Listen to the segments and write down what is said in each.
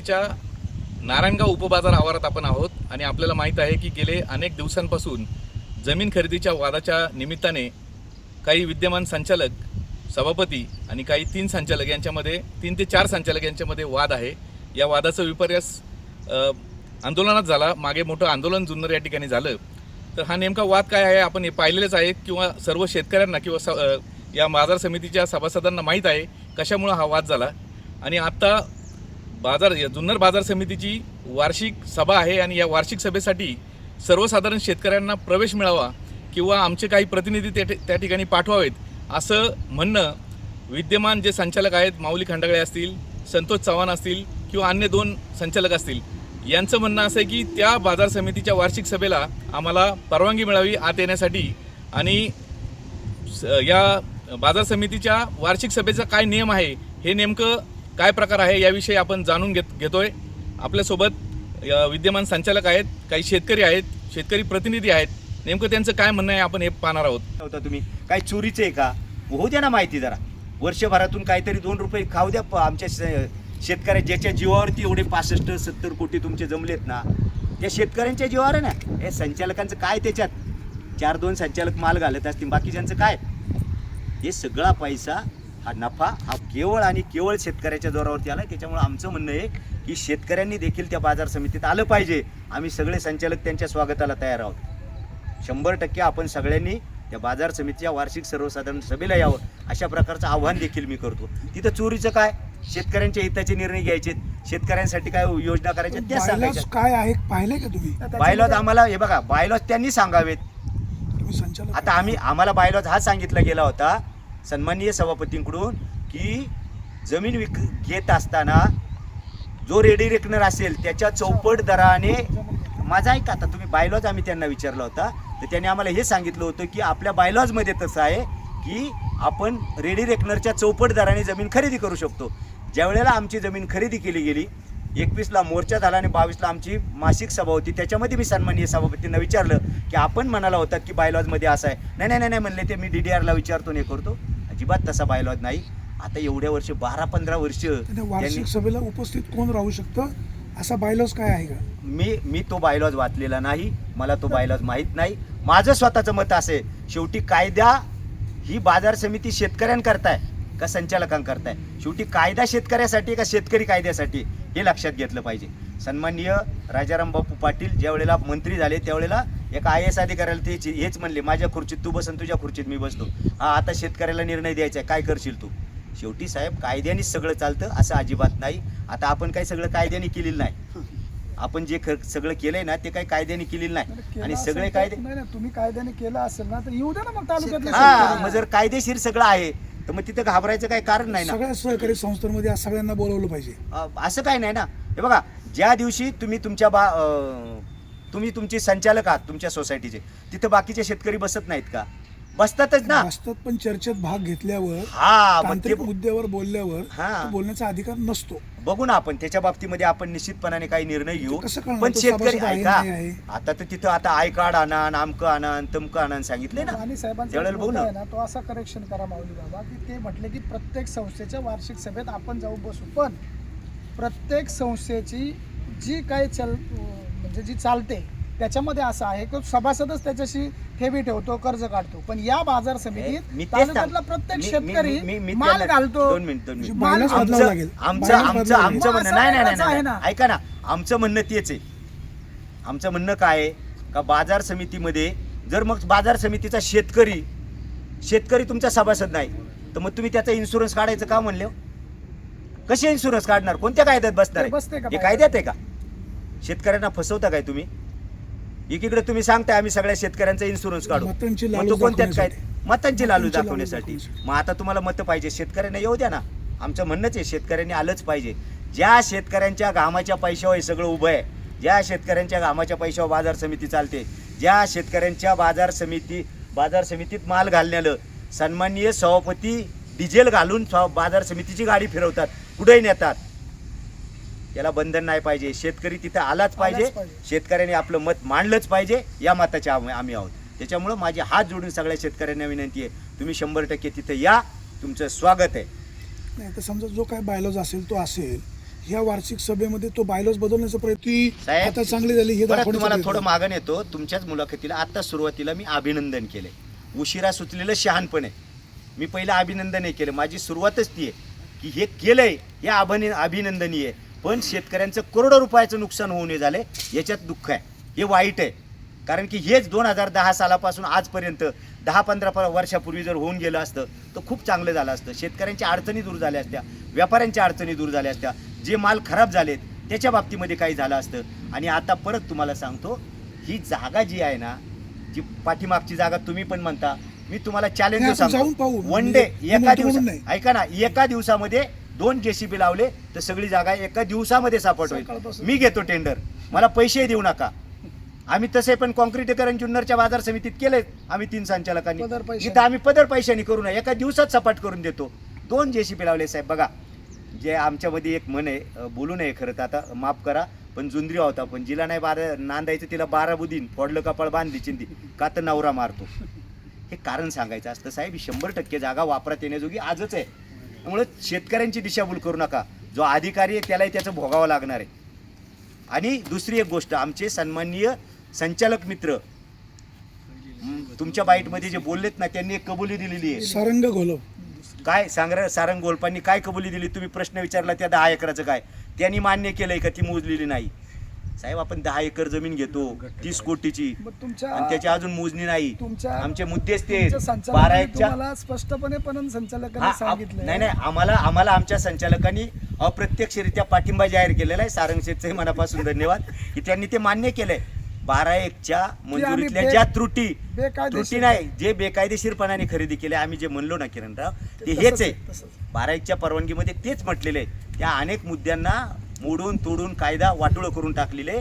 समितीच्या नारायणगाव उपबाजार आवारात आपण आहोत आणि आपल्याला माहीत आहे की गेले अनेक दिवसांपासून जमीन खरेदीच्या वादाच्या निमित्ताने काही विद्यमान संचालक सभापती आणि काही तीन संचालक यांच्यामध्ये तीन ते चार संचालक यांच्यामध्ये वाद आहे. या वादाचं विपर्यास आंदोलनात झाला. मागे मोठं आंदोलन जुन्नर या ठिकाणी झालं. तर हा नेमका वाद काय आहे आपण हे पाहिलेलंच आहे किंवा सर्व शेतकऱ्यांना किंवा स या बाजार समितीच्या सभासदांना माहीत आहे कशामुळं हा वाद झाला? आणि आत्ता बाजार जुन्नर बाजार समितीची वार्षिक सभा आहे आणि या वार्षिक सभेसाठी सर्वसाधारण शेतकऱ्यांना प्रवेश मिळावा किंवा आमचे काही प्रतिनिधी त्या त्या ठिकाणी पाठवावेत असं म्हणणं विद्यमान जे संचालक आहेत माऊली खंडागळे असतील संतोष चव्हाण असतील किंवा अन्य दोन संचालक असतील यांचं म्हणणं असं आहे की त्या बाजार समितीच्या वार्षिक सभेला आम्हाला परवानगी मिळावी आत येण्यासाठी. आणि स- या बाजार समितीच्या वार्षिक सभेचा काय नियम आहे हे नेमकं काय प्रकार आहे याविषयी आपण जाणून घेत घेतोय. आपल्यासोबत विद्यमान संचालक आहेत काही शेतकरी आहेत शेतकरी प्रतिनिधी आहेत. नेमकं त्यांचं काय म्हणणं आहे आपण हे पाहणार आहोत. होता तुम्ही? काय चोरीचं आहे का? होऊ द्या ना माहिती जरा. वर्षभरातून काहीतरी दोन रुपये खाऊ द्या. प- आमच्या शेतकऱ्या ज्याच्या जीवावरती एवढे पासष्ट सत्तर कोटी तुमचे जमलेत ना त्या शेतकऱ्यांच्या जीवावर आहे ना. हे संचालकांचं काय त्याच्यात? चार दोन संचालक माल घालत असतील. बाकीच्यांचं काय? हे सगळा पैसा हा नफा हा केवळ आणि केवळ शेतकऱ्याच्या जोरावरती आला त्याच्यामुळे आमचं म्हणणं आहे की शेतकऱ्यांनी देखील त्या बाजार समितीत आलं पाहिजे. आम्ही सगळे संचालक त्यांच्या स्वागताला तयार आहोत. शंभर टक्के आपण सगळ्यांनी त्या बाजार समितीच्या वार्षिक सर्वसाधारण सभेला यावं अशा प्रकारचं आव्हान देखील मी करतो. तिथं चोरीचं काय? शेतकऱ्यांच्या हिताचे निर्णय घ्यायचे शेतकऱ्यांसाठी काय योजना करायच्या त्या सांगायच्या. काय आहे? पाहिले का तुम्ही? बायलॉज आम्हाला हे बघा बायलॉज त्यांनी सांगावेत. तुम्ही संचालक आता आम्ही आम्हाला बायलॉज हा सांगितला गेला होता सन्माननीय सभापतींकडून की जमीन विक घेत असताना जो रेडी रेकनर असेल त्याच्या चौपट दराने माझा ऐका आता तुम्ही बायलॉज आम्ही त्यांना विचारला होता. तर त्यांनी आम्हाला हे सांगितलं होतं की आपल्या बायलॉजमध्ये तसं आहे की आपण रेडी रेकनरच्या चौपट दराने जमीन खरेदी करू शकतो. ज्या वेळेला आमची जमीन खरेदी केली गेली एकवीसला मोर्चा झाला आणि बावीसला आमची मासिक सभा होती. त्याच्यामध्ये मी सन्माननीय सभापतींना विचारलं की आपण म्हणाला होता की बायलॉजमध्ये असं आहे. नाही नाही नाही नाही म्हणले ते. मी डी डी आरला विचारतो नाही करतो. अजिबात तसा बायलॉज नाही. आता एवढ्या वर्ष बारा पंधरा वर्ष वार्षिक सभेला उपस्थित कोण राहू शकतं? असा बायलॉज काय आहे का? मी मी तो बायलॉज वाचलेला नाही. मला तो बायलॉज माहीत नाही. माझं स्वतःचं मत असे शेवटी कायदा ही बाजार समिती शेतकऱ्यांकरताय का संचालकांकरताय शेवटी कायदा शेतकऱ्यासाठी का शेतकरी कायद्यासाठी? हे लक्षात घेतलं पाहिजे. सन्माननीय राजाराम बापू पाटील ज्या वेळेला मंत्री झाले त्यावेळेला एका आय एस अधिकाऱ्याला ते हेच म्हणले माझ्या खुर्चीत तू बसन तुझ्या खुर्चीत मी बसतो. हा आता शेतकऱ्याला निर्णय द्यायचा आहे काय करशील तू? शेवटी साहेब कायद्यानेच सगळं चालतं असं अजिबात नाही. आता आपण काही सगळं कायद्याने केलेलं नाही. आपण जे सगळं केलंय ना ते काही कायद्याने केलेलं नाही. आणि सगळे कायदे तुम्ही कायद्याने केलं असेल ना तर येऊ द्या ना हा. मग जर कायदेशीर सगळं आहे तर मग तिथं घाबरायचं काही कारण नाही ना? सगळ्या सहकारी संस्थांमध्ये आज सगळ्यांना बोलवलं पाहिजे. अ, असं काही नाही ना? हे बघा ज्या दिवशी तुम्ही तुमच्या बा अ, तुम्ही तुमचे संचालक आहात तुमच्या सोसायटीचे तिथं बाकीचे शेतकरी बसत नाहीत का? बसतातच ना. वास्तवात पण चर्चेत भाग घेतल्यावर हा मग ते तांत्रिक मुद्द्यावर बोलल्यावर हा. तो बोलण्याचा अधिकार नसतो. बघू ना आपण त्याच्या बाबतीमध्ये आपण निश्चितपणाने काही निर्णय घेऊ. ते कसं कळणार? पण तो शेतकरी सभासद आहे, ऐका. नाही आहे? आता तर तिथं आता आय कार्ड आणा नामकं आणा तमकं आणा सांगितले ना. आणि साहेबांचा त्यावेळेला बघू मुद्दा ना आहे ना तो असा करेक्शन करा माऊली बाबा की ते म्हटले की प्रत्येक संस्थेच्या वार्षिक सभेत आपण जाऊ बसू. पण प्रत्येक संस्थेची जी काही चल म्हणजे जी चालते त्याच्यामध्ये असं आहे की सभासदच त्याच्याशी ठेवी ठेवतो कर्ज काढतो. पण या बाजार समितीत तालुक्यातला प्रत्येक शेतकरी माल घालतो. दोन मिनिट दोन मिनिट. माल- आमचं. म्हणणं नाही. ना. ऐका ना. आमचं म्हणणं तेच आहे. आमचं म्हणणं काय आहे? का बाजार समितीमध्ये जर मग बाजार समितीचा शेतकरी शेतकरी तुमचा सभासद नाही तर मग तुम्ही त्याचा इन्शुरन्स काढायचं का म्हणले हो? कसे इन्शुरन्स काढणार? कोणत्या कायद्यात बसणार आहे? हे? कायद्यात आहे का? शेतकऱ्यांना फसवता काय तुम्ही? एकीकडे तुम्ही सांगताय आम्ही सगळ्या शेतकऱ्यांचा इन्शुरन्स काढू. मतांची मग लालूच तो कोणत्यात काय? दाखवण्यासाठी. मतांची लालू दाखवण्यासाठी. दाखवण्यासाठी. मग आता तुम्हाला मतं पाहिजे. शेतकऱ्यांना येऊ द्या ना. आमचं म्हणणंच आहे शेतकऱ्यांनी आलंच पाहिजे. ज्या शेतकऱ्यांच्या घामाच्या पैशावर हे सगळं उभं आहे ज्या शेतकऱ्यांच्या घामाच्या पैशावर बाजार समिती चालते ज्या शेतकऱ्यांच्या बाजार समिती बाजार समितीत माल घालण्याला सन्माननीय सभापती डिझेल घालून बाजार समितीची गाडी फिरवतात. कुठेही नेतात. त्याला बंधन नाही पाहिजे. शेतकरी तिथं आलाच पाहिजे. शेतकऱ्यांनी आपलं मत मांडलंच पाहिजे. या मताचे आम्ही आहोत. त्याच्यामुळं माझे हात जोडून सगळ्या शेतकऱ्यांना विनंती आहे. तुम्ही शंभर टक्के तिथं या. तुमचं स्वागत आहे. नाही तर समजा जो काय बायलॉज असेल तो असेल ह्या वार्षिक सभेमध्ये तो बायलॉज बदलण्याचा प्रयत्न आता चांगली झाली हे तुम्हाला. थोडं मागण येतो तुमच्याच मुलाखतीला आता सुरुवातीला मी अभिनंदन केलंय. उशिरा सुचलेलं शहाणपण आहे. मी पहिलं अभिनंदन हे केलं. माझी सुरुवातच ती आहे की हे केलंय हे अभिन अभिनंदनीय आहे. पण शेतकऱ्यांचं करोडो रुपयाचं नुकसान होऊ नये झालंय याच्यात दुःख आहे. हे वाईट आहे. कारण की हेच दोन हजार दहा सालापासून आजपर्यंत दहा पंधरा वर्षापूर्वी जर होऊन गेलं असतं तर खूप चांगलं झालं असतं. शेतकऱ्यांच्या अडचणी दूर झाल्या असत्या व्यापाऱ्यांच्या अडचणी दूर झाल्या असत्या. जे माल खराब झालेत त्याच्या बाबतीमध्ये काही झालं असतं. आणि आता परत तुम्हाला सांगतो ही जागा जी आहे ना जी पाठीमागची जागा तुम्ही पण म्हणता मी तुम्हाला चॅलेंज सांगतो. वन डे मी एका दिवसा. ऐका ना एका दिवसामध्ये दोन जेसीबी लावले तर सगळी जागा एका दिवसामध्ये सापड होईल. मी घेतो टेंडर मला पैसे देऊ नका. आम्ही तसे पण कॉन्क्रिटीकरण जुन्नरच्या बाजार समितीत केले आम्ही तीन संचालकांनी. इथं आम्ही पदर पैशाने करू नये. एका दिवसात सपाट करून देतो. दोन जेसीबी लावले साहेब बघा. जे आमच्यामध्ये एक मन आहे बोलू नये खरं तर आता माफ करा पण जुंद्री होता पण जिला नाही बारा नांदायचं तिला बारा बुदीन फोडलं कपाळ बांधली चिंदी. का तर नवरा मारतो. हे कारण सांगायचं असतं साहेब. ही शंभर टक्के जागा वापरात येण्याजोगी आजच आहे. त्यामुळे शेतकऱ्यांची दिशाभूल करू नका. जो अधिकारी आहे त्यालाही त्याचं भोगावं लागणार आहे. आणि दुसरी एक गोष्ट आमचे सन्माननीय संचालक मित्र तुमच्या बाईटमध्ये जे बोललेत ना त्यांनी एक कबुली दिलेली आहे. सारंग घोलव काय सांग सारंग गोलपांनी काय कबुली दिली? तुम्ही प्रश्न विचारला त्या दहा एकराचं काय? त्यांनी मान्य केलंय का ती मोजलेली नाही? साहेब आपण दहा एकर जमीन घेतो तीस कोटीची. आणि त्याची अजून मोजणी नाही. आमचे मुद्देच ते बारा एकच्या स्पष्टपणे पण संचालकांनी सांगितलं नाही नाही आम्हाला आम्हाला आमच्या संचालकांनी अप्रत्यक्षरित्या पाठिंबा जाहीर केलेला आहे. सारंगशेठचे मनापासून धन्यवाद. की त्यांनी ते मान्य केलंय. बारा एकच्या मंजुरीतल्या ज्या त्रुटी त्रुटी नाही जे बेकायदेशीरपणाने खरेदी केले आम्ही जे म्हणलो ना किरणराव ते हेच आहे. बारा एकच्या परवानगीमध्ये तेच म्हटलेले आहे. त्या अनेक मुद्द्यांना मोडून तोडून कायदा वाटोळं करून टाकलेले.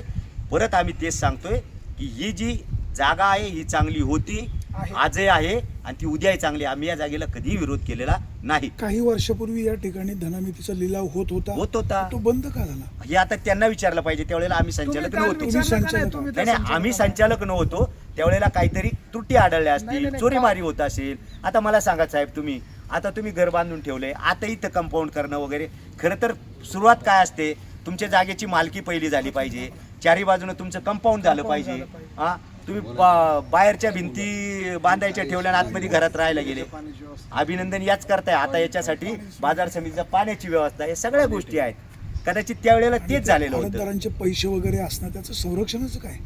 परत आम्ही तेच सांगतोय की ही जी जागा आहे ही चांगली होती आहे. आजही आहे आणि ती उद्याही चांगली. आम्ही या जागेला कधीही विरोध केलेला नाही. काही वर्षापूर्वी या ठिकाणी धनामितीचा लिलाव होत होता. होत होता. तो बंद का झाला? हे आता त्यांना विचारलं पाहिजे. त्यावेळेला आम्ही संचालक नव्हतो. नाही? आम्ही? संचालक नव्हतो. त्यावेळेला काहीतरी त्रुटी आढळल्या असतील चोरीमारी होत असेल. आता मला सांगा साहेब तुम्ही. आता तुम्ही घर बांधून ठेवले आता इथं कंपाऊंड करणं वगैरे. खरं तर सुरुवात काय असते? तुमच्या जागेची मालकी पहिली झाली पाहिजे. चारी बाजूने तुमचं कंपाऊंड झालं पाहिजे. हा? तुम्ही बाहेरच्या भिंती बांधायच्या ठेवल्या आणि आतमध्ये घरात राहायला गेले. अभिनंदन याच करताय. आता याच्यासाठी बाजार समितीचा पाण्याची व्यवस्था या सगळ्या गोष्टी आहेत. कदाचित त्यावेळेला तेच झालेलं होतं. पैसे वगैरे असणं त्याचं संरक्षणच काय?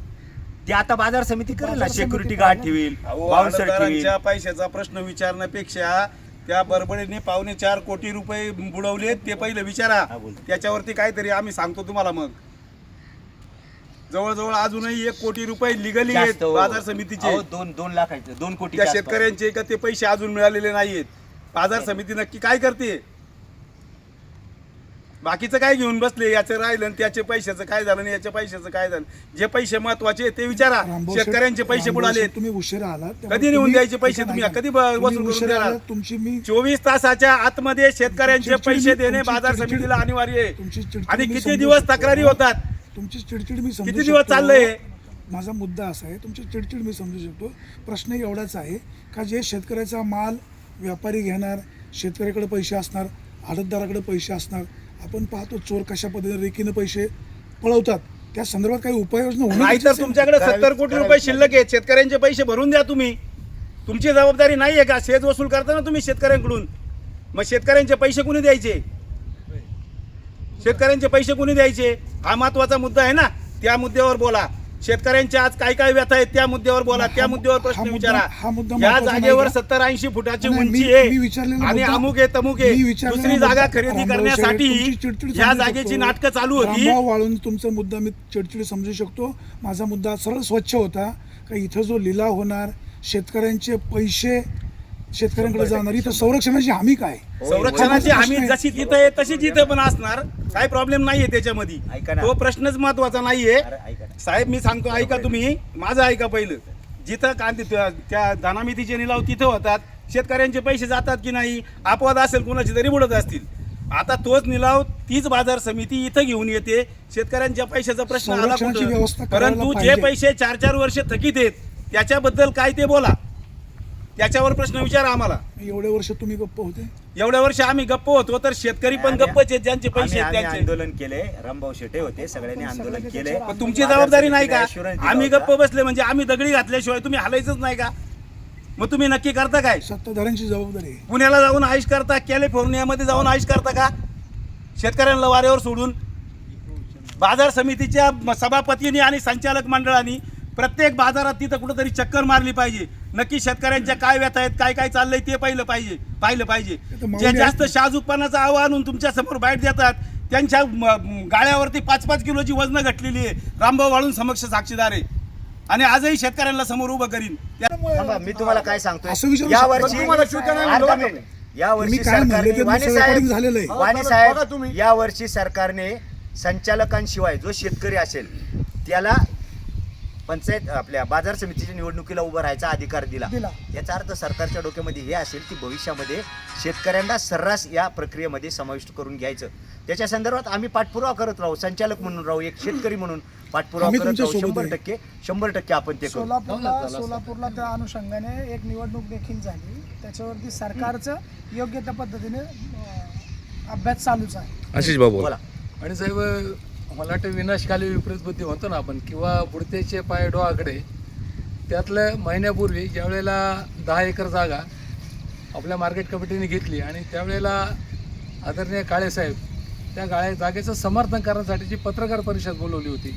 ते आता बाजार समिती करेल ना. Security guard. ठेवील. बाउन्सर ठेवील. पैशाचा प्रश्न विचारण्यापेक्षा त्या बडबडीने पावणे चार कोटी रुपये बुडवलेत ते पहिलं विचारा. त्याच्यावरती काहीतरी आम्ही सांगतो तुम्हाला मग. जवळजवळ अजूनही एक कोटी रुपये लिगली आहेत हो. बाजार समितीचे. दोन दोन लाखाचे दोन कोटी त्या शेतकऱ्यांचे का ते पैसे अजून मिळालेले नाहीयेत? बाजार समिती नक्की काय करते? बाकीचं काय घेऊन बसले याचं राहिलं आणि त्याचे पैशाचं काय झालं आणि याच्या पैशाचं काय झालं जे पैसे महत्त्वाचे ते विचारा रामभाऊ शेठ- शेतकऱ्यांचे पैसे रामभाऊ बुडाले शेठ, तुम्ही उशिरा आलात त्यामुळे कधी नेऊन तुम्ही- द्यायचे पैसे तुम्ही? ऐका. कधी ब- तुम्ही वसूल करून उशिरा देणार? आलात, तुमची मी चोवीस तासाच्या आतमध्ये शेतकऱ्यांचे पैसे देणे तुमची बाजार चिडचिड- समितीला अनिवार्य आहे तुमची चिडचिड आणि मी किती समजू दिवस शकतो. तक्रारी होतात तुमची चिडचिड मी समजू किती दिवस शकतो. चाललंय? माझा मुद्दा असा आहे तुमची चिडचिड मी समजू शकतो प्रश्न एवढाच आहे का जे शेतकऱ्याचा माल व्यापारी घेणार शेतकऱ्याकडे पैसे असणार आडतदाराकडे पैसे असणार आपण पाहतो चोर कशा पद्धतीने रेखीनं पैसे पळवतात. त्या संदर्भात काही उपाययोजना होणं नाहीतर गरजेचं आहे. तुमच्याकडे सत्तर कोटी. रुपये शिल्लक आहेत. शेतकऱ्यांचे पैसे भरून द्या तुम्ही. तुमची जबाबदारी नाही आहे का? शेत वसूल करता ना तुम्ही शेतकऱ्यांकडून. मग शेतकऱ्यांचे पैसे कुणी द्यायचे? शेतकऱ्यांचे पैसे कुणी द्यायचे? हा महत्त्वाचा मुद्दा आहे ना. त्या मुद्द्यावर बोला. शेतकऱ्यांचे आज काय काय व्यथा आहेत त्या मुद्द्यावर बोला त्या मुद्द्यावर प्रश्न विचारा. या जागेवर? सत्तर ऐंशी फुटाची उंची आहे आणि अमुक आहे तमुक आहे. दुसरी जागा खरेदी करण्यासाठी या जागेची. नाटकं चालू होती. वाळून तुमचा मुद्दा मी चिडचिड समजू शकतो. माझा मुद्दा सरळ स्वच्छ होता. का इथं जो लिलाव होणार शेतकऱ्यांचे पैसे शेतकऱ्यांकडे जाणार इथं संरक्षणाची हमी काय? संरक्षणाची हमी. जशी तिथं आहे तशीच इथं पण असणार. काय प्रॉब्लेम नाहीये त्याच्यामध्ये. ऐका ना. तो प्रश्नच महत्त्वाचा नाहीये. अरे, ऐका ना. साहेब मी सांगतो ऐका तुम्ही. माझं ऐका पहिलं. जिथं कांदे त्या- त्या धनामितीचे निलाव तिथं होतात. शेतकऱ्यांचे पैसे जातात की नाही? अपवाद असेल कुणाचे तरी बुडत असतील. आता तोच निलाव तीच बाजार समिती इथं घेऊन येते. शेतकऱ्यांच्या पैशाचा प्रश्न आला संरक्षणाची व्यवस्था कुठं करायला परंतु जे पाहिजे. पैसे चार चार वर्ष थकीत आहेत त्याच्याबद्दल काय ते बोला. त्याच्यावर प्रश्न विचारा आम्हाला. एवढ्या वर्ष तुम्ही गप्प होते? एवढ्या वर्ष आम्ही गप्प होतो तर शेतकरी पण आम्ही- गप्पच आहेत ज्यांचे पैसे आम्ही- आहेत आम्ही त्यांचे. आंदोलन केले रामभाऊ शेटे होते सगळ्यांनी आंदोलन केले. पण तुमची जबाबदारी नाही का? Assurance दिला आम्ही होता. गप्प बसले म्हणजे आम्ही दगडी घातल्याशिवाय तुम्ही हलायचंच नाही का? मग तुम्ही नक्की करता काय? सत्ताधाऱ्यांची जबाबदारी आहे. पुण्याला जाऊन आयुष करता कॅलिफोर्नियामध्ये जाऊन आयुष करता का? शेतकऱ्यांना वाऱ्यावर सोडून. बाजार समितीच्या म- सभापतींनी आणि संचालक मंडळांनी प्रत्येक बाजारात तिथं कुठंतरी चक्कर मारली पाहिजे. नक्की शेतकऱ्यांच्या काय व्यथा आहेत काय काय चाललंय ते पाहिलं पाहिजे पाहिलं पाहिजे जे जास्त आहे- शाज उत्पन्नाचं आव्हान आणून तुमच्यासमोर बाईट देतात त्यांच्या गाळ्यावरती पाच पाच किलोची वजनं घटलेली आहे रामभाऊ वाळून समक्ष साक्षीदार आहे आणि आजही शेतकऱ्यांना समोर उभं करीन थांबा, मी तुम्हाला काय विचारू या. वर्षी तुम्हाला. या वर्षी तुम्ही काय म्हणले सरकारने ते वाणी तुमचं साहेब recording झालेलं आहे. वाणी बघा साहेब तुम्ही. या वर्षी सरकारने संचालकांशिवाय जो शेतकरी असेल त्याला पंचायत आपल्या बाजार समितीच्या निवडणुकीला उभं राहायचा अधिकार दिला. दिला. याचा अर्थ सरकारच्या डोक्यामध्ये हे असेल की भविष्यामध्ये शेतकऱ्यांना सर्रास या प्रक्रियेमध्ये समाविष्ट करून घ्यायचं. त्याच्या संदर्भात आम्ही पाठपुरावा करत राहू. संचालक म्हणून राहू एक शेतकरी म्हणून पाठपुरावा करत तुमच्या राहू. सोबत शंभर आहे. टक्के शंभर टक्के आपण ते करू. सोलापूरला सोलापूरला त्या अनुषंगाने एक निवडणूक देखील झाली. त्याच्यावरती सरकारचं योग्य त्या पद्धतीने अं, अभ्यास चालूच आहे. आशिष बाबू बोला. आणि साहेब मला वाटतं विनाशकाली विपरीत बुद्धी म्हणतो ना आपण किंवा बुडतेचे पाय डोआकडे त्यातलं महिन्यापूर्वी ज्यावेळेला दहा एकर जागा आपल्या मार्केट कमिटीने घेतली आणि त्यावेळेला आदरणीय काळेसाहेब त्या काळे जागेचं समर्थन करण्यासाठीची पत्रकार परिषद बोलवली होती.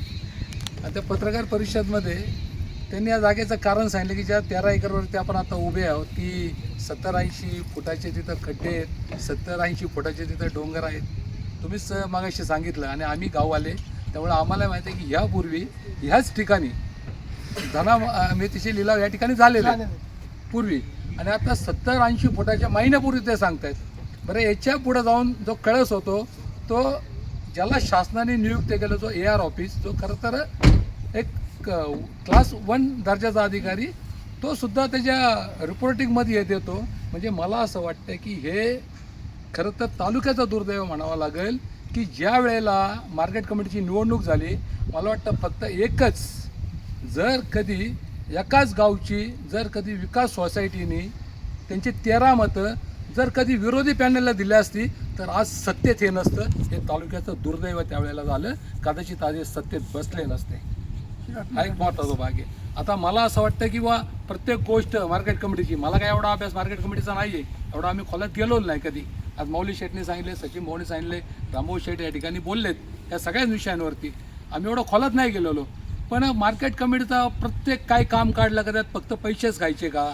आणि त्या पत्रकार परिषदमध्ये त्यांनी या जागेचं कारण सांगितलं की ज्या तेरा एकरवरती आपण आता उभे आहोत की सत्तर ऐंशी फुटाचे तिथं खड्डे आहेत सत्तर ऐंशी फुटाचे तिथं डोंगर आहेत तुम्हीच मागाशी सांगितलं आणि आम्ही गाववाले त्यामुळे आम्हाला माहिती आहे की ह्यापूर्वी ह्याच ठिकाणी धना मेथीचे लिलाव या ठिकाणी. झालेले. पूर्वी आणि आता सत्तर ऐंशी फुटाच्या महिन्यापूर्वी ते सांगतायत बरं याच्यापुढे जाऊन जो कळस होतो तो ज्याला शासनाने नियुक्त केलं जो ए आर ऑफिस जो खरं तर एक क्लास वन दर्जाचा अधिकारी तो सुद्धा त्याच्या रिपोर्टिंगमध्ये येत येतो म्हणजे मला असं वाटतं की हे खरं तर तालुक्याचा दुर्दैव म्हणावा लागेल की ज्या वेळेला मार्केट कमिटीची निवडणूक झाली मला वाटतं फक्त एकच जर कधी एकाच गावची जर कधी विकास सोसायटीने त्यांची तेरा मतं जर कधी विरोधी पॅनलला दिली असती तर आज सत्तेत हे नसतं. हे तालुक्याचं दुर्दैव त्यावेळेला झालं. कदाचित आज हे सत्तेत बसले नसते. हा एक महत्त्वाचा भाग आहे. आता मला असं वाटतं की बा प्रत्येक गोष्ट मार्केट कमिटीची मला काय एवढा अभ्यास मार्केट कमिटीचा नाही आहे एवढा आम्ही खोलात गेलो नाही कधी. आज मौली शेटने सांगितले सचिन भाऊने सांगितले रामभाऊ शेट या ठिकाणी बोललेत या सगळ्याच विषयांवरती. आम्ही एवढं खोलात नाही गेलेलो. पण मार्केट कमिटीचा प्रत्येक काय काम काढलं का त्यात फक्त पैसेच खायचे का?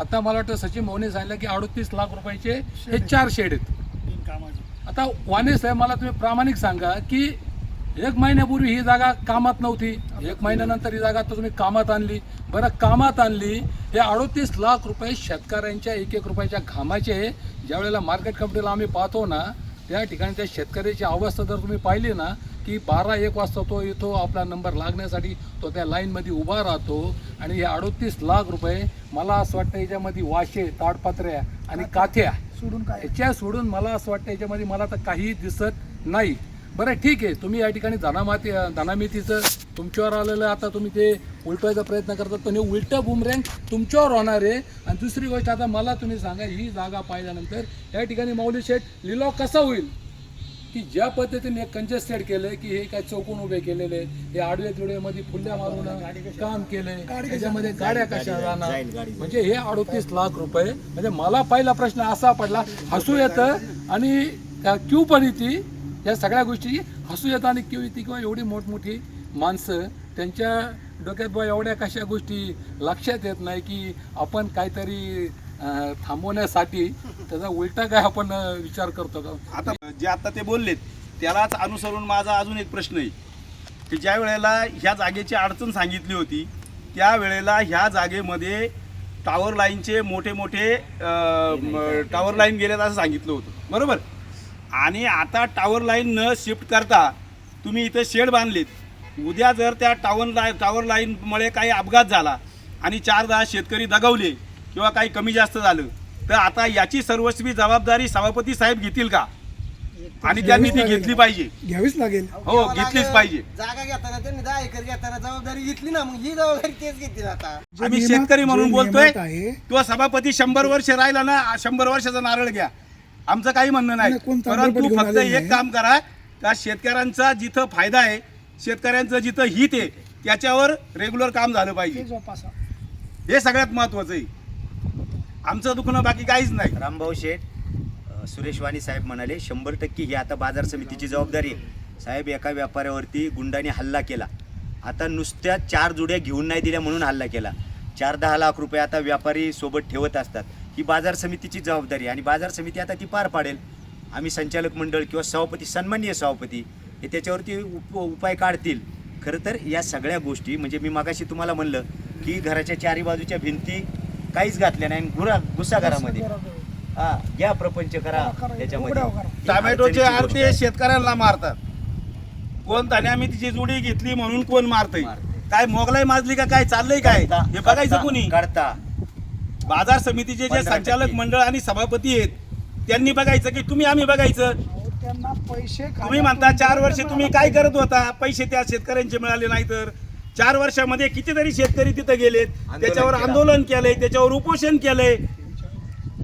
आता मला वाटतं सचिन भाऊने सांगितलं की अडतीस लाख रुपयाचे हे चार शेड आहेत. आता वाणे साहेब मला तुम्ही प्रामाणिक सांगा की एक महिन्यापूर्वी ही जागा कामात नव्हती. एक महिन्यानंतर ही जागा आता तुम्ही कामात आणली. बरं कामात आणली. हे अडोतीस लाख रुपये शेतकऱ्यांच्या एक एक रुपयाच्या घामाचे ज्या वेळेला मार्केट कमिटीला आम्ही पाहतो ना त्या ठिकाणी त्या शेतकऱ्याची अवस्था जर तुम्ही पाहिली ना की बारा एक वाजता तो येतो आपला नंबर लागण्यासाठी तो त्या लाईनमध्ये उभा राहतो आणि हे अडोतीस लाख रुपये मला असं वाटतं याच्यामध्ये वाशे ताडपत्र्या आणि काथ्या सोडून काय? याच्या सोडून मला असं वाटतं याच्यामध्ये मला तर काही दिसत नाही. बरं ठीक आहे. तुम्ही या ठिकाणी धनामाती धनामितीचं तुमच्यावर आलेलं आता तुम्ही ते उलटवायचा प्रयत्न करतात पण हे उलटं बुमरँग तुमच्यावर होणार आहे. आणि दुसरी गोष्ट आता मला तुम्ही सांगा ही जागा पाहिल्यानंतर या ठिकाणी माऊली शेठ लिलाव कसा होईल? की ज्या पद्धतीने कंजेस्टेड केलं की हे काय चौकून उभे केलेले हे आडवे तिडवे मध्ये फुल्या मारून काम केलंय त्याच्यामध्ये गाड्या कशा राहणार? म्हणजे हे अडोतीस लाख रुपये. म्हणजे मला पहिला प्रश्न असा पडला हसू येतं. आणि क्यू पण येते. या सगळ्या गोष्टी हसू येतात आणि किंवा येते किंवा एवढी मोठमोठी माणसं त्यांच्या डोक्यात बा एवढ्या कशा गोष्टी लक्षात येत नाही की आपण काहीतरी थांबवण्यासाठी त्याचा उलटा काय आपण विचार करतो का? आता जे आता ते बोललेत त्यालाच अनुसरून माझा अजून एक प्रश्न आहे. की ज्या वेळेला ह्या जागेची अडचण सांगितली होती त्या वेळेला ह्या जागेमध्ये टॉवर लाईनचे मोठे मोठे टॉवर लाईन गेलेत असं सांगितलं होतं. बरोबर? आणि आता टॉवर लाईन न शिफ्ट करता तुम्ही इथं शेड बांधलेत. उद्या जर त्या टॉवर लाईन टॉवर लाईनमुळे काही अपघात झाला आणि चार दहा शेतकरी दगावले किंवा काही कमी जास्त झालं तर आता याची सर्वस्वी जबाबदारी सभापती साहेब घेतील का? आणि त्यांनी ती घेतली पाहिजे. घ्यावीच लागेल. हो घेतलीच पाहिजे. जागा घेताना त्यांनी दहा एकर घेताना जबाबदारी घेतली ना मग ही जबाबदारी तेच घेतील आता. आम्ही शेतकरी म्हणून बोलतोय तो सभापती शंभर वर्ष राहिला ना शंभर वर्षाचा नारळ घ्या. आमचं काही म्हणणं नाही. परंतु फक्त आलेलं एक नाही. काम करा का शेतकऱ्यांचा जिथं फायदा आहे शेतकऱ्यांचं जिथं हित आहे त्याच्यावर रेग्युलर काम झालं पाहिजे. जोपासा. हे सगळ्यात महत्वाचं आहे. आमचं दुखणं बाकी काहीच नाही. रामभाऊ शेठ अ, सुरेश वाणी साहेब म्हणाले शंभर टक्के ही आता बाजार समितीची जबाबदारी आहे. साहेब एका व्यापाऱ्यावरती गुंडाने हल्ला केला. आता नुसत्या चार जुड्या घेऊन नाही दिल्या म्हणून हल्ला केला. चार दहा लाख रुपये आता व्यापारी सोबत ठेवत असतात. ही बाजार समितीची जबाबदारी आणि बाजार समिती आता ती पार पाडेल. आम्ही संचालक मंडळ किंवा सभापती सन्माननीय सभापती हे त्याच्यावरती उप उपाय काढतील. खरं तर या सगळ्या गोष्टी म्हणजे मी मागाशी तुम्हाला म्हणलं की घराच्या चारी बाजूच्या भिंती काहीच घातल्या नाही आणि गुरा गुस्सा घरामध्ये हा घ्या प्रपंच करा त्याच्यामध्ये. टोमॅटोचे आरते. शेतकऱ्यांना मारतात. कोण धान्यामितीची जुडी घेतली म्हणून कोण मारतय. काय मोगलाई माजली का काय? चाललंय काय? हे बघायचं कोणी? करता बाजार समितीचे जे संचालक. मंडळ आणि सभापती आहेत त्यांनी बघायचं की तुम्ही आम्ही बघायचं. त्यांना पैसे तुम्ही म्हणता चार वर्ष तुम्ही काय करत होता? पैसे त्या शेतकऱ्यांचे मिळाले नाही तर. चार वर्षामध्ये कितीतरी शेतकरी तिथं गेलेत. त्याच्यावर. आंदोलन केलंय त्याच्यावर उपोषण केलंय.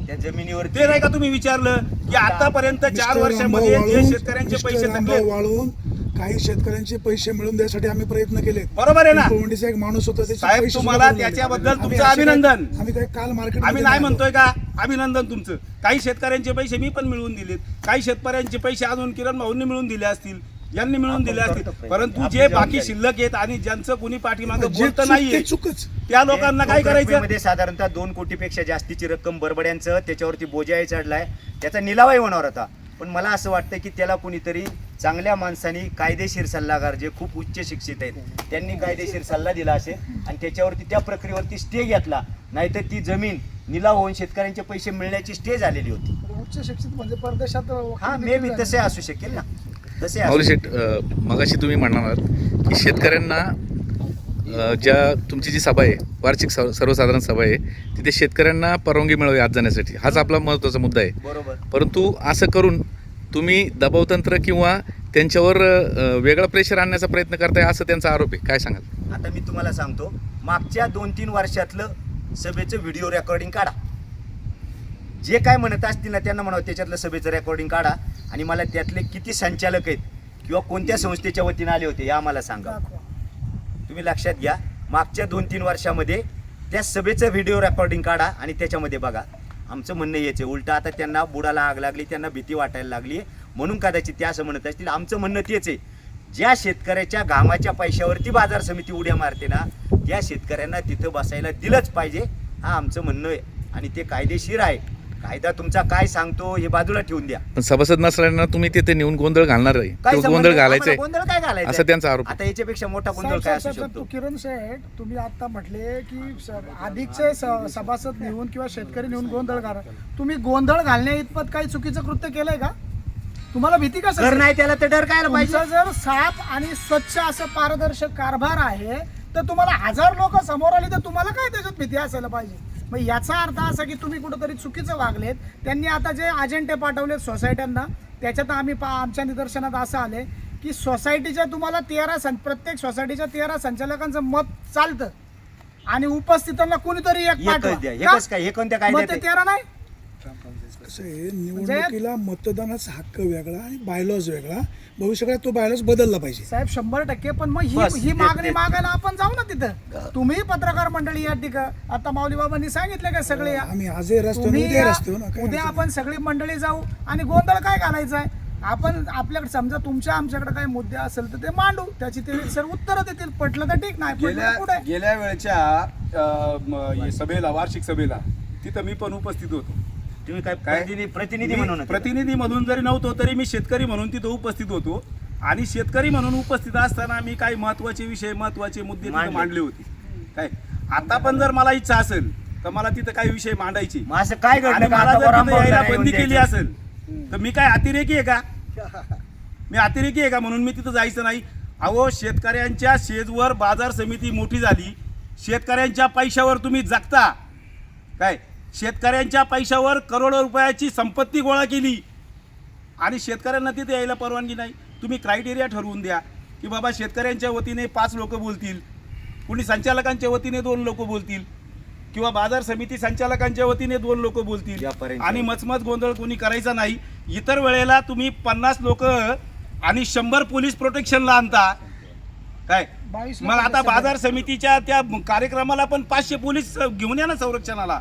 त्या जमिनीवरती ते नाही का तुम्ही विचारलं की आतापर्यंत चार वर्षामध्ये जे शेतकऱ्यांचे पैसे वाळून काही शेतकऱ्यांचे पैसे मिळवून द्यायसाठी आम्ही प्रयत्न केले बरोबर आहे ना? पिंपळवंडीचा एक माणूस होता त्याचे साहेब, पैसे तुम्हाला दिले. त्याच्याबद्दल आम्ही तुमचं असे अभिनंदन. आम्ही काही काल मार्केट आम्ही नाही म्हणतोय का? अभिनंदन तुमचं. काही शेतकऱ्यांचे पैसे मी पण मिळवून दिलेत. काही शेतकऱ्यांचे पैसे अजून किरण भाऊंनी मिळवून दिले असतील यांनी मिळवून आपण दिले असतील. परंतु जे बाकी. शिल्लक आहेत आणि ज्यांचं कुणी पाठीमागं जे बोलत नाहीये चुकच. त्या लोकांना काय करायचं? मध्ये साधारणतः दोन कोटीपेक्षा जास्तीची रक्कम बरबड्यांचं त्याच्यावरती बोजाही चढलाय. त्याचा निलावही होणार होता. पण मला असं वाटतं की त्याला कुणीतरी चांगल्या माणसांनी कायदेशीर सल्लागार जे खूप उच्च शिक्षित आहेत त्यांनी कायदेशीर सल्ला दिला असेल आणि त्याच्यावरती त्या प्रक्रियेवरती स्टे घेतला. नाहीतर ती जमीन निलाव होऊन शेतकऱ्यांचे पैसे मिळण्याची स्टे झालेली होती. उच्च शिक्षित म्हणजे परदेशात हा मे बी तसे. असू शकेल ना. तसे माऊली अ, मगाशी तुम्ही म्हणणार आहात की शेतकऱ्यांना ज्या तुमची जी सभा आहे वार्षिक सर्व- सर्वसाधारण सभा आहे तिथे शेतकऱ्यांना परवानगी मिळावी आज जाण्यासाठी. हाच आपला महत्त्वाचा मुद्दा आहे. बरोबर. परंतु असं करून तुम्ही दबावतंत्र किंवा त्यांच्यावर वेगळा वेगळं प्रेशर आणण्याचा प्रयत्न करताय असं त्यांचा आरोप आहे. काय सांगाल? आता मी तुम्हाला सांगतो मागच्या दोन तीन वर्षातलं सभेचं व्हिडिओ रेकॉर्डिंग काढा. जे काय म्हणत असतील ना त्यांना म्हणावं त्याच्यातलं सभेचं रेकॉर्डिंग काढा आणि मला त्यातले किती संचालक आहेत किंवा कोणत्या संस्थेच्या वतीने आले होते हे आम्हाला सांगा. तुम्ही लक्षात घ्या मागच्या दोन तीन वर्षामध्ये त्या सभेचं व्हिडिओ रेकॉर्डिंग काढा आणि त्याच्यामध्ये बघा. आमचं म्हणणं याचे उलटं आता त्यांना बुडाला आग लागली त्यांना भीती वाटायला लागली. म्हणून कदाचित ते असं म्हणत असतील. आमचं म्हणणं तेच आहे. ज्या शेतकऱ्याच्या घामाच्या पैशावरती बाजार समिती उड्या मारते ना त्या शेतकऱ्यांना तिथं बसायला दिलंच पाहिजे. हा आमचं म्हणणं आहे. आणि ते कायदेशीर आहे. कायदा तुमचा काय सांगतो हे बाजूला ठेवून द्या. पण सभासद नसल्यानं तुम्ही तिथे नेऊन गोंधळ घालणार आहे. काय संबंध? गोंधळ आम्हाला घालायचा आहे गोंधळ काय घालायचा असं त्यांचा आरोप. आता याच्यापेक्षा मोठा गोंधळ साहेब, काय असू साहेब, साहेब, शकतो? तू किरण शेठ तुम्ही आता म्हटले की स- अधिकचे स- सभासद नेऊन किंवा शेतकरी नेऊन गोंधळ घाला. तुम्ही गोंधळ घालण्या इतपत काही चुकीचं कृत्य केलंय का? तुम्हाला भीती का कर नाही त्याला तर डर काय पाहिजे? तुमचा जर साफ आणि स्वच्छ असं पारदर्शक कारभार आहे तर तुम्हाला हजार लोक समोर आले तर तुम्हाला काय त्याच्यात भीती असायला पाहिजे? मग याचा अर्थ असा की तुम्ही कुठंतरी चुकीचं वागलेत. त्यांनी आता जे अजेंटे पाठवलेत सोसायट्यांना त्याच्यात आम्ही पा आमच्या निदर्शनात असं आले की सोसायटीच्या तुम्हाला तेरा सं प्रत्येक सोसायटीच्या तेरा संचालकांचं मत चालतं. आणि उपस्थितांना कोणीतरी एक पाठवा. काय? हे कोणत्या आहे? तेरा नाही? कसं आहे निवडणुकीला मतदानाचा हक्क वेगळा आणि बायलॉज वेगळा. भविष्यकाळात तो बायलॉज बदलला पाहिजे. साहेब शंभर टक्के पण मग ही बस, ही मागणी. मागायला आपण जाऊ ना तिथं. तुम्ही पत्रकार मंडळी या ठिकाण. आता माऊली बाबांनी सांगितलं का सगळे? या आम्ही आजही रस्त्यावर तुम्ही उद्या या. रस्त्यावर ना काय उद्या अडचण आपण सगळी मंडळी जाऊ आणि गोंधळ काय घालायचा आहे? आपण आपल्याकडे समजा तुमच्या आमच्याकडे काही मुद्दे असेल तर ते मांडू. त्याची ते सर उत्तरं देतील. पटलं तर ठीक नाही गेल्या पुढे गेल्या वेळच्या अं, म, हे सभेला वार्षिक सभेला तिथं मी पण उपस्थित होतो. तुम्ही काय काय? प्रतिनिधी म्हणून? प्रतिनिधी म्हणून जरी नव्हतो तरी मी शेतकरी म्हणून तिथं उपस्थित होतो. आणि शेतकरी म्हणून उपस्थित असताना मी काही महत्त्वाचे विषय महत्त्वाचे मुद्दे तिथं मांडले. मांडले होते. काय? आता पण जर मला इच्छा असेल तर मला तिथं काही विषय मांडायचे. मग असं काय आणि घडलं का मला आता जर यायला बंदी येऊन केली द्यायचं? असेल तर मी काय अतिरेकी आहे का? मी अतिरेकी आहे का म्हणून मी तिथं जायचं नाही. अहो शेतकऱ्यांच्या शेजवर बाजार समिती मोठी झाली. शेतकऱ्यांच्या पैशावर तुम्ही जगता. काय? शेतकऱ्यांच्या पैशावर करोडो रुपयाची संपत्ती गोळा केली. आणि शेतकऱ्यांना तिथे यायला परवानगी नाही. तुम्ही क्रायटेरिया ठरवून द्या की बाबा शेतकऱ्यांच्या वतीने पाच लोक बोलतील. कुणी संचालकांच्या वतीने दोन लोक बोलतील. किंवा बाजार समिती संचालकांच्या वतीने दोन लोक बोलतील. आणि मचमच गोंधळ कोणी करायचा नाही. इतर वेळेला तुम्ही पन्नास लोक आणि शंभर पोलीस प्रोटेक्शनला आणता. काय? मग आता बाजार समितीच्या त्या कार्यक्रमाला पण पाचशे पोलीस घेऊन या ना संरक्षणाला.